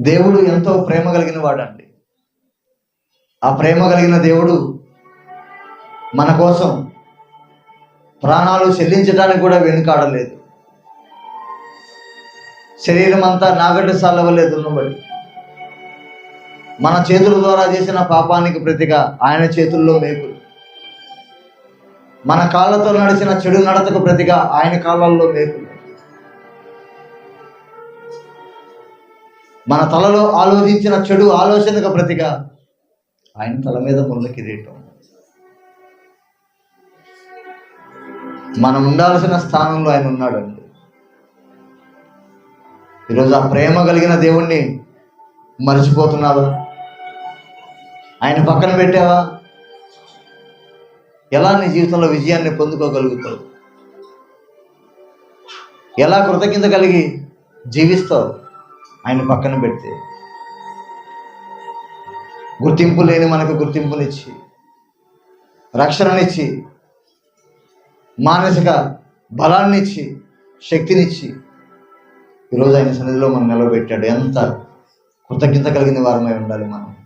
దేవుడు ఎంతో ప్రేమ కలిగిన వాడండి. ఆ ప్రేమ కలిగిన దేవుడు మన కోసం ప్రాణాలు చెల్లించడానికి కూడా వెనుకాడలేదు. శరీరం అంతా నాగటి సాల వల్లే దున్నబడి మన చేతుల ద్వారా చేసిన పాపానికి ప్రతిగా ఆయన చేతుల్లో మేకులు మన కాళ్ళతో నడిచిన చెడు నడతకు ప్రతిగా ఆయన కాళ్ళల్లో మేకులు మన తలలో ఆలోచించిన చెడు ఆలోచనకు ప్రతిగా ఆయన తల మీద ముళ్ళ కిరీటం. మనం ఉండాల్సిన స్థానంలో ఆయన ఉన్నాడండి. ఈరోజు ఆ ప్రేమ కలిగిన దేవుణ్ణి మర్చిపోతున్నావా? ఆయన పక్కన పెట్టావా? ఎలా నీ జీవితంలో విజయాన్ని పొందుకోగలుగుతావు? ఎలా కృతజ్ఞత కలిగి జీవిస్తావు? ఆయన పక్కన పెడితే. గుర్తింపు లేని మనకు గుర్తింపునిచ్చి రక్షణనిచ్చి మానసిక బలాన్నిచ్చి శక్తినిచ్చి ఈరోజు ఆయన సన్నిధిలో మనం నిలబెట్టాడు. ఎంత కృతజ్ఞత కలిగిన వారమై ఉండాలి మనం.